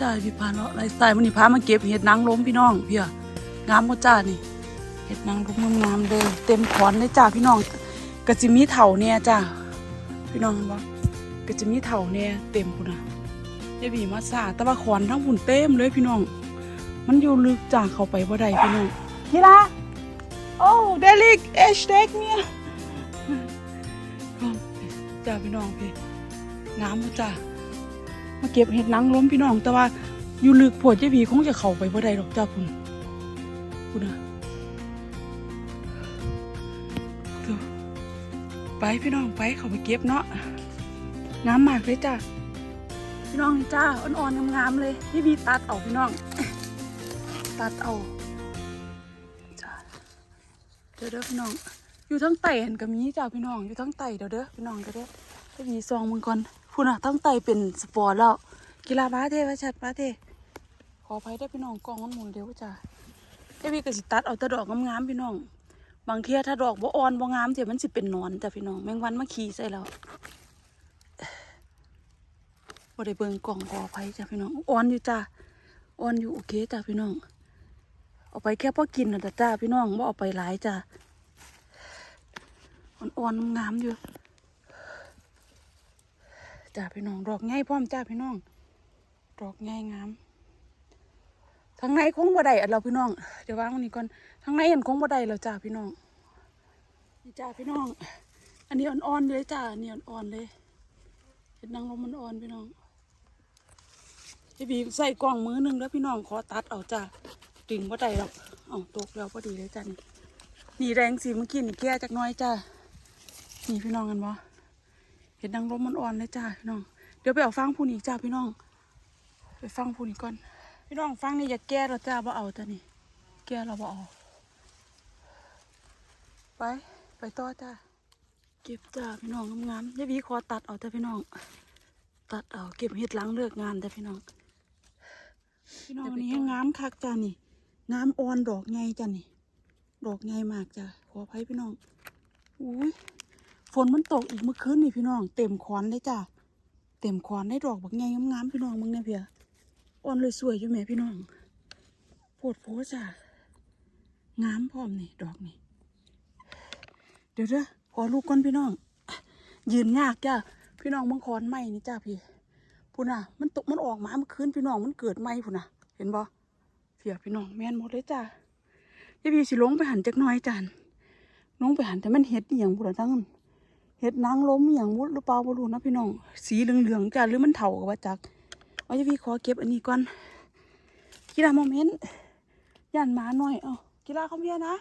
จ้าพี่พาเลาะไรสายมันนี่พามาเก็บเห็ดนางล้มพี่น้องพี่อะงามก็จ้านี่เห็ดนางล้มงามๆเลยเต็มขอนเลยจ้าพี่น้องกะจิมีเถาเนี่ยจ้าพี่น้องเห็นบ่กะจิมีเถาเนี่ยเต็มพุ่นน่ะยายบีมาซาแต่ว่าขอนทั้งพุ่นเต็มเลยพี่น้อง มันอยู่ลึกจ้าเข้าไปบ่ได้พี่น้องกีฬาโอ้เดลิกเอชเด็กเนี่ยจ้าพี่น้องพี่งามบ่จ้า มาเก็บเห็ดนางล้มพี่น้องแต่ว่าอยู่ลึกโพดยายบีคงจะเข้าไปบ่ได้หรอกจ้าพุ่นพุ่นะไปพี่น้องไปเข้าไปเก็บเนาะงามมากเลยจ้าพี่น้องจ้าอ่อนๆงามๆเลยยายบีตัดเอาพี่น้อง ตัดเอาจ้าเดี๋ยวเด้อพี่น้องอยู่ทั้งไต่เห็นก็มีจ้าพี่น้องอยู่ทั้งไต่เดี๋ยวเด้อพี่น้องเดี๋ยวเด้อยายบีซองมึงก่อน พูดนะตั้งไตเป็นสปอร์ตแล้ว กีฬาบาเทวชัดบาเทขออภัยได้พี่น้องกองมันหมุนเร็วจ้ะเดี๋ยวพี่กสิตัดเอาแต่ดอกงามๆพี่น้อง บางเทียถ้าดอกบ่อ่อนบ่งามเดี๋ยมันสิเป็นนอนจ้ะพี่น้องแมงวันมาขี่ใส่แล้วบ่ได้เบิ่งกล่องขออภัยจ้ะพี่น้องอ่อนอยู่จ้ะอ่อนอยู่โอเคจ้ะพี่น้องเอาไปแค่พอกินน่ะแต่จ้าพี่น้องบ่เอาไปหลายจ้ะอ่อนๆงามอยู่ จ้าพี่น้อง ดอกง่ายพร้อมจ้าพี่น้อง ดอกง่ายงามทางในคงบ่ได้อันเราพี่น้อง เดี๋ยววางอันนี้ก่อนทางในเห็นคงบ่ได้แล้วจ้าพี่น้องนี่จ้าพี่น้อง อันนี้อ่อนๆเลยจ้าอันนี้อ่อนๆเลยเห็นนางลมมันอ่อนพี่น้องพี่บีใส่กล่องมือหนึ่งแล้วพี่น้องขอตัดเอาจ้าดึงบ่ได้หรอกเอาตกแล้วพอดีเลยจ้านี่นี่แรงสีเมื่อกี้นี่แก้จากน้อยจ้านี่พี่น้องกันบ่ เห็นนางรมมันอ่อนเลยจ้าพี่น้อง เดี๋ยวไปเอาฟังพูนอีกจ้าพี่น้อง ไปฟังพูนอีกก่อน พี่น้องฟังนี่อย่าแก้เราจ้าบ่เอาจ้านี่ แก้เราบ่เอาไปไปต่อจ้าเก็บจ้าพี่น้องงามๆยายวีขอตัดเอาจ้าพี่น้อง ตัดเอาเก็บเห็ดหล้างเลิกงานจ้าพี่น้อง พี่น้องอันนี้ให้งามคักจ้านี่งามอ่อนดอกไงจ้านี่ ดอกไงมากจ้าขออภัยพี่น้องอุ้ย ฝนมันตกอีกเมื่อคืนนี่พี่น้อง เต็มขอนเลยจ้ะเต็มขอนได้ดอกบักไงงามๆพี่น้องมึงเนี่ยเพียอ่อนเลยสวยอยู่แม่พี่น้องโพดโพจ้ะงามพร้อมนี่ดอกนี่เดี๋ยวเด้อขอลูกก่อนพี่น้อง ยืนยากจ้ะพี่น้องมึงคอนไหมนี่จ้าพี่พูน่ะ มันตกมันออกมาเมื่อคืนพี่น้องมันเกิดไหมพูน่ะ เห็นบ่เพียพี่น้องแม่นหมดเลยจ้ะยายพี่สิลงไปหันจักน้อยจานลงไปหันแต่มันเห็ดอหย่างบุระทั้งนั้น เห็ดนางล้มอย่างมุดหรือเปล่าบ่รู้นะพี่น้อง สีเหลืองๆจ้ะหรือมันเถากับว่าจักเอาจะพี่ขอเก็บอันนี้ก่อนกีฬาโมเมนต์ย่านหมาหน่อยเอากีฬาเขาเมียนะ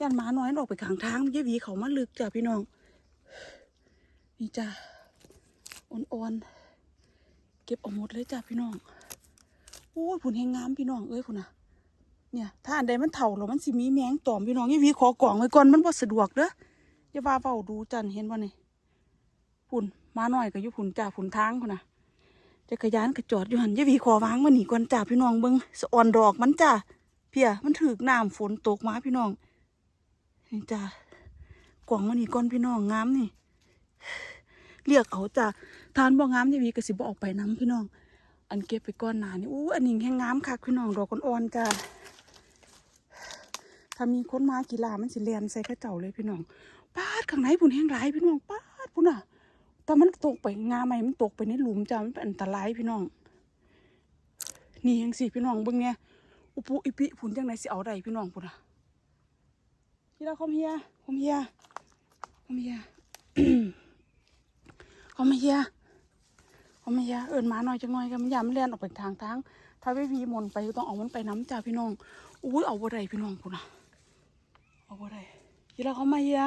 ย่านหมาหน่อยออกไปข้างทางยายวีเขามาลึกจ้ะพี่น้อง นี่จ้ะอ่อนๆเก็บเอาหมดเลยจ้ะพี่น้องโอ้ยผุนแหงงามพี่น้องเอ้ยผุนน่ะเนี่ย ถ้าอันใดมันเถาแล้วมันสิมีแมงตอมพี่น้องยายวีขอกล่องไว้ก่อนมันบ่สะดวกเด้อ อย่าว่าเฝ้าดูจันเห็นบ่นี่พุ่นมาหน่อยก็อยู่พุ่นจ่าพุ่นทางพุ่นน่ะจักรยานก็จอดอยู่หันยาหวีขอวางมาหนีก่อนจ่าพี่น้องเบิงสะอ่อนดอกมันจ้าเพียมันถึกน้ำฝนตกมาพี่น้องนี่จ้ากล่องมาหนีก่อนพี่น้องงามนี่ เรียกเอาจ้าทานบ่งามยาหวีก็สิบออกไปน้ำพี่น้อง อันเก็บไปก้อนหนานี่อู้อันนี้แห้งงามคักพี่น้องดอกอ่อนๆจ้าถ้ามีคนมากีฬามันสิเลียนใส่ข้าเจ้าเลยพี่น้อง ปาดข้างในพุ่นแห้งหลายพี่น้องปาดพุ่นอะแต่มันตกไปงาใหม่มันตกไปในหลุมจ้ามันเป็นอันตรายพี่น้อง นี่ยังสิพี่น้องเบิ่งเนี่ยอุปุอิปิพุ่นจังไหนสิเอาได้พี่น้องพุ่นอะพี่เราคอมเฮียคอมเฮียคอมเฮียคอมเฮียคอมเฮียเอิญมาหน่อยจังหน่อยกันมันยามมันเลียนออกไปทางทางถ้าไม่มีมนไปก็ต้องเอามันไปน้ำจ้าพี่น้องอุ้ยเอาบ่ได้พี่น้องพุ่นอะเอาบ่ได้พี่เราเขามาเฮีย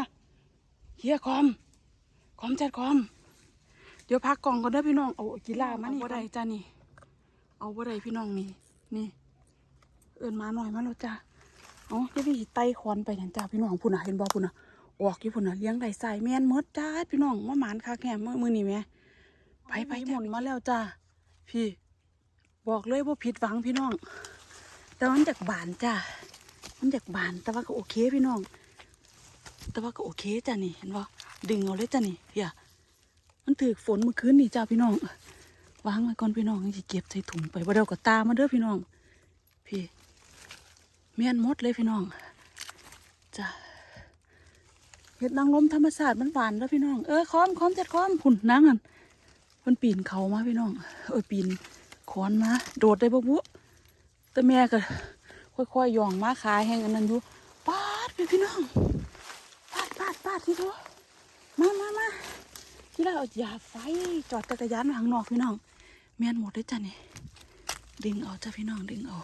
เฮียคอมคอมจัดคอม เดี๋ยวพักกล่องก่อนเด้อพี่น้องเอากีฬามานี่บ่ได้จ้านี่ เอาบ่ได้พี่น้องนี่นี่ เอินมาหน่อยมาแล้วจ้าเอาเดี๋ยวพี่ไต่คอนไปนั่นจ้าพี่น้องพุ่นน่ะเห็นบ่พุ่นน่ะออกอยู่พุ่นน่ะเลี้ยงได้ใส่แม่นหมดจ้าพี่น้องมาหมานคาแค่มือมือนี่แม่ไปไปหมุนมาแล้วจ้าพี่ บอกเลยว่าผิดหวังพี่น้องแต่ว่ามันจากบานจ้ามันจากบานแต่ว่าก็โอเคพี่น้อง แต่ว่าก็โอเคจ้ะนี่เห็นป่าดึงเอาเลยจ้ะนี่เพียมันถือฝนเมื่อคืนนี่จ้าพี่น้องวางไว้ก่อนพี่น้องสิเก็บใส่ถุงไปบ่าเดี๋ยวก็ตามมาเด้อพี่น้อง พี่เมียนมดเลยพี่น้องจ้ะเห็ดนางรมธรรมศาสตร์มันหวานแล้วพี่น้องเออค้อมค้อมจัดค้อมผุนนางอันมันปีนเขามาพี่น้องเออปีนขอนมาโดดได้บ่บุแต่แม่ก็ค่อยๆย่องมาขาแห้งอันนั้นอยู่ปาดพี่พี่น้อง ปาดปาดปาดที่ตัวมามามาที่เราอายาไฟจอดจักรยานข้างนอกพี่น้องเมียนหมดเลยจ้ะนี่ดึงเอาจ้ะพี่น้องดึงเอา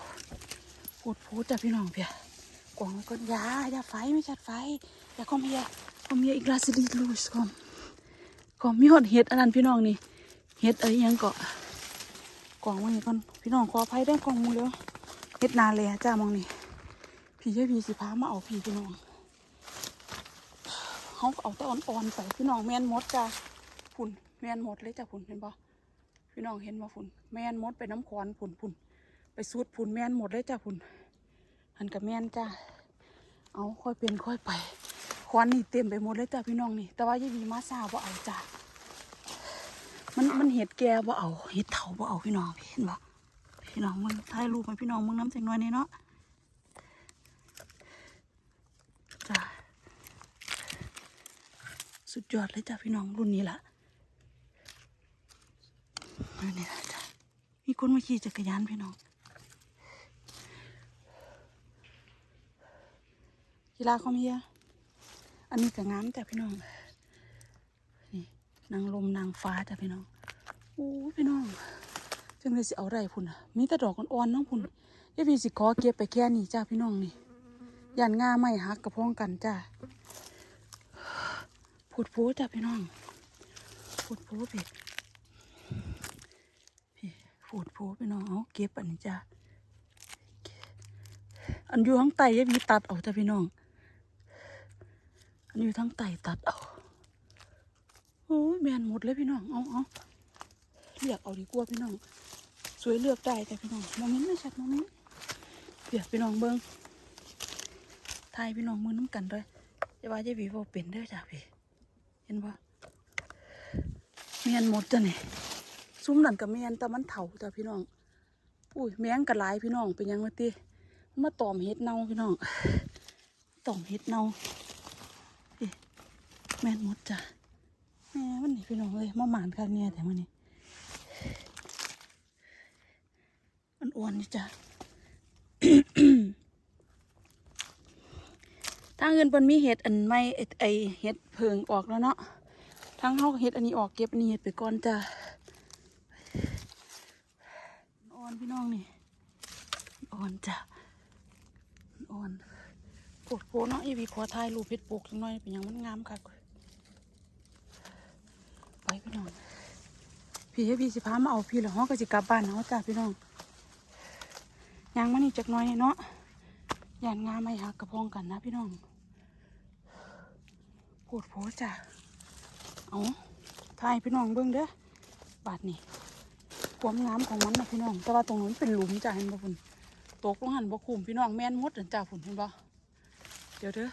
พูดพูดจ้ะพี่น้องเพียกวางไว้ก่อนยาอย่าไฟไม่ชัดไฟอย่าคอมเฮียคอมเฮียอีกลาสลิลูสคอมคอมมีหดเห็ดอันนั้นพี่น้องนี่เห็ดอะไรยังเกาะกวางไว้ก่อนพี่น้องขออภัยได้อกวางมือเร็วเห็ดนาเลยจ้ามองนี่พี่เจ้าพี่สิพามาเอาพี่พี่น้อง เขาเอาแตะอ่อนๆไปพี่น้องแมนมดจ้ะฝุ่นแมนมดเลยจ้ะฝุ่นเห็นปะพี่น้องเห็นมาฝุ่นแมนมดไปน้ำควันฝุ่นฝุ่นไปสูดผุนแมนหมดเลยจ้ะผุนหันกับแมนจ้ะเอาค่อยเป็นค่อยไปควันนี่เต็มไปหมดเลยจ้ะพี่น้องนี่ แต่ว่ายี่มีมาซาบ่เอาจ้ะมันมันเห็ดแก่บ่เอาเห็ดเถาบ่เอาพี่น้องเห็นบ่พี่น้องมึงถ่ายรูปให้พี่น้องมึงน้ำเสียงน้อยนี่เนาะ สุดยอดเลยจ้ะพี่น้องรุ่นนี้ละรุ่นนี้ละจ้ะมีคนมาขี่จักรยานพี่น้องกีฬาคอมเฮียอันนี้ก็งามจ้ะพี่น้องนี่นางลมนางฟ้าจ้ะพี่น้องโอ้พี่น้องจังเลยสิเอาไรพุ่นอะมีแต่ดอกอ่อนๆน้องพุ่นยายพี่สิขอเก็บไปแค่นี้จ้าพี่น้องนี่ยันง่าไม่หักกระพ้องกันจ้า พูดพูดจ้ะพี่น้องพูดพูดพี่พี่ฟูดโพไปน้องเอาเก็บอันนี้จ้ะอันอยู่ทั้งไตยายมีตัดเอาจ้ะพี่น้อง อันอยู่ทั้งไตตัดเอาโอ้ยแมนหมดเลยพี่น้องเอาเอาเลือกเอาดีกว่าพี่น้อง สวยเลือกได้จ้ะพี่น้องโมเมนต์ไม่ชัดโมเมนต์เดี๋ยวพี่น้องเบิ้งไทยพี่น้องมือน้ำกันด้วยจะว่าจะบีบเป็นเด้อจ้ะพี่ เห็นปะแมนหมดจ้ะนี่ซุ้มนั่นกับแมนแต่มันเถาจ้ะพี่น้อง อุ้ยแมงกระหลพี่น้องเป็นยังไงตีมาตอมเห็ดเน่าพี่น้องตอมเห็ดเน่าอิแม่นหมดจ้ะแม่มันนี่พี่น้องเลยมาหมานข้างเนี่ยแต่มันนี่มันอ้วนนี่จ้ะ ทางเงินเปิ้นมีเห็ดอันไม่ไอเห็ดเพิงออกแล้วเนาะทางเฮาเห็ดอันนี้ออกเก็บอันนี้เห็ดไปก่อนจ้ะอ่อนพี่น้องนี่อ่อนจ้ะอ่อนปวดโพเนาะอีวีขอถ่ายรูปเพชรปลูกจังหน่อยเป็นหยังมันงามค่ะไปพี่น้องพี่ให้พี่สิพามาเอาพี่แล้วเฮาก็สิกลับบ้านเฮาจ้ะพี่น้องยางมานี่จักหน่อยเนาะยานงามไม่หักกระพองกันนะพี่น้อง ดโพจ้ะเอาถ่ายพี่น้องเบิ่งเด้อบาดนี่ความงามของมันนะพี่น้อง แต่ว่าตรงนู้นเป็นหลุมจ้ะเห็นบ่พุ่นตกลงหันบ่คุมพี่น้องแม่นมดนั่นจ้าพุ่นเห็นบ่เดี๋ยวเด้อ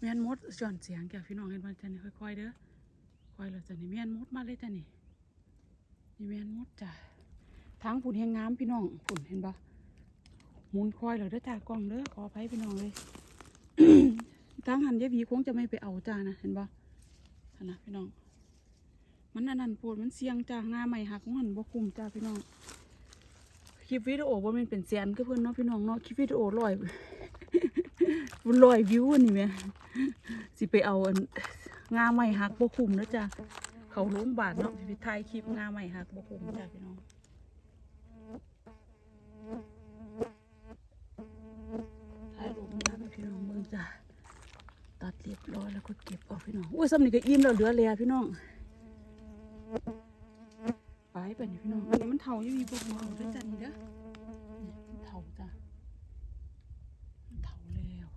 แม่นมดจอนเสียงแกพี่น้องเห็นบ่จ้ะนี่ค่อยๆเด้อค่อยแล้วจ้ะนี่แม่นมดมาเลยจ้ะนี่นี่แม่นมดจ้ะทางพุ่นแหงงามพี่น้องพุ่นเห็นบ่มุนค่อยแล้วเด้อจ้ากล้องเด้อขออภัยพี่น้องเลย ทางหันยายบีคงจะไม่ไปเอาจ้านะเห็นบ่หันนะพี่น้อง มันอันนั้นโพดมันเสียงจ้าหน้าใหม่หักของหันบ่คุ้มจ้าพี่น้อง คลิปวิดีโอบ่แมันเป็นแสนก็เพิ่อนเนาะพี่น้องเนาะ คลิปวิดีโอร้อยบุญร้อยวิวอันนี้แหม่สิไปเอาอันงาใหม่หักบ่คุ้มนะจ้ะเขาโรงพยาบาลเนาะสิไปถ่ายคลิปงาใหม่หักบ่คุ้มจ้าพี่น้องถ่ายรูปงามให้พี่น้องเบิ่งจ้ะตัด เรียบร้อยแล้วก็เก็บเอาพี่น้องโอ้ยซ้ำนี่ก็อิ่มแล้วเหลือแลพี่น้องไปไปนี่พี่น้องนี่มันเถาอยู่มีพวกเมาด้วยจ้ะนี่เด้อนี่มันเถาจ้ะมันเถาแล้ว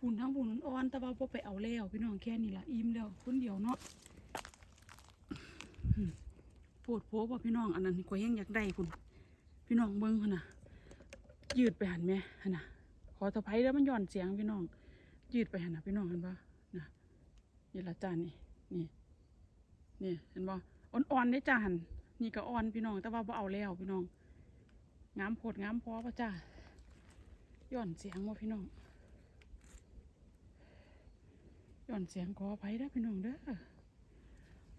ปุ่นทั้งปุ่นอ่อนแต่ว่าพอไปเอาแล้วพี่น้องแค่นี้ละอิ่มแล้วคนเดียวเนาะปวดโผบ่พี่น้องอันนั้นก็ยังอยากได้คุณพี่น้องเบิ้งหั่นน่ะยืดไปหันแม่หั่นน่ะขอตะไคร้แล้วมันหย่อนเสียงพี่น้อง ยืดไปหันน่ะพี่น้องเห็นปะน่ะนี่ละจ้านี่นี่นี่เห็นบ่อ่อนๆได้จ้าหันนี่ก็อ่อนพี่น้อง แต่ว่าบ่เอาแล้วพี่น้องงามโพดงามพอป่ะจ้าย่อนเสียงว่าพี่น้องย่อนเสียงขอไปได้พี่น้องเด้อ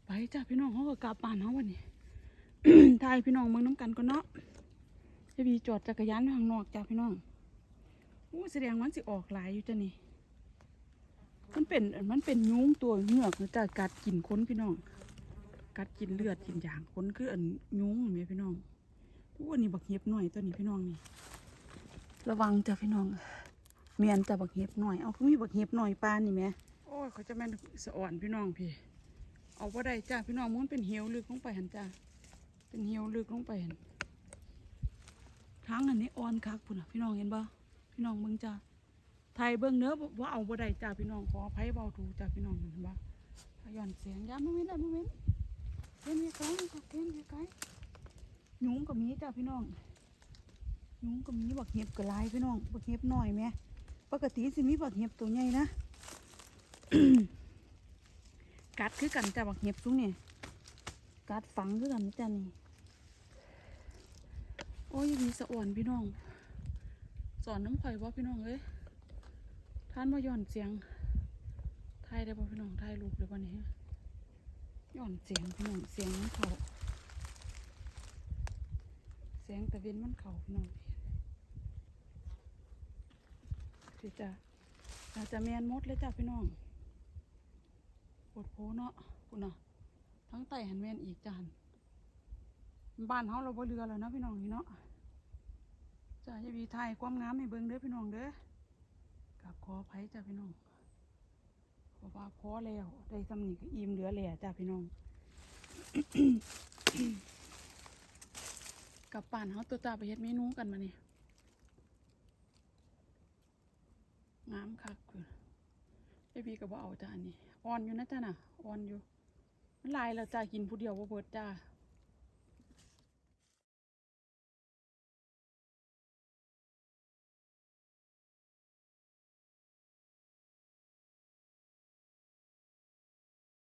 ไปจ้าพี่น้องเขาก็กลับบ้านเขาวันนี้ทายพี่น้องเมืองน้ำกันก็เนาะจะมีจอดจักรยานข้างนอกจ้าพี่น้องอู้แสดงมันสิออกหลายอยู่จ้ะนี่ มันเป็นมันเป็นยุ้งตัวเหงือกนะจะกัดกินค้นพี่น้อง กัดกินเลือดกินยางค้นคืออันยุ้งไหมพี่น้องอู้อันนี้บักเห็บหน่อยตัวนี้พี่น้องนี่ ระวังจ้ะพี่น้อง เมียนจะบักเห็บหน่อย เอาคือมีบักเห็บหน่อยปานนี่แหม่โอ้ยเขาจะแม่นสะอ่อนพี่น้องพี่ เอาว่าได้จ้าพี่น้องมันเป็นเหี่ยวลึกลงไปหันจ้าเป็นเหี่ยวลึกลงไปหันทางอันนี้อ่อนคักพุ่นอะพี่น้องเห็นบ่พี่น้องเบิ่งจ้า ไทยเบิ่งเนื้อว่าเอาบ่ได้จ้าพี่น้องขออภัยเบาถูจ้าพี่น้องเห็นบ่ถ้าย้อนเสียงยามมาเว้นได้มาเว้นเว้นไกลค่ะเว้นไกลยุงก็มีจ้าพี่น้องยุงก็มีบักเห็บก็หลายพี่น้องบักเห็บหน้อยแหมปกติสิมีบักเห็บตัวใหญ่นะกัดคือกันจ้าบักเห็บซุงนี่กัดฝังคือกันจ้านี่โอ้ยมีสะอ่อนพี่น้องสอนน้ำข่อยว่าพี่น้องเอ้ย ท่านมาย่อนเสียงไทยได้ป่พี่น้องไทยรูปเลยวันนี้ย่อนเสียงพี่น้องเสียงมันเขาเสียงตะเวนมันเขาพี่น้องพี่จ้ะอาจจะแมนมดเลยจ้ะพี่น้องปวดโพเนาะคุณเน่ะทั้งไตหันแมนอีกจานบ้านเฮาเราบ่เรือแล้วนะพี่น้องนี่เนาะจ้าจะมีไทยความงามให้เบิ่งเด้อพี่น้องเด้อ กับขออภัยจ้าพี่น้องเพราะว่าพอแล้วได้สำนีก็อิ่มเหลือแหล่จ้าพี่น้องกับป่านเขาตัวจ้าไปเฮ็ดเมนูกันมานี่งามคักคือไอพี่ก็บ่เอาจ้าอันนี้อ่อนอยู่นะจ้าน่ะอ่อนอยู่มันลายแล้วจ้ากินผู้เดียวบ่าเบิดจ้า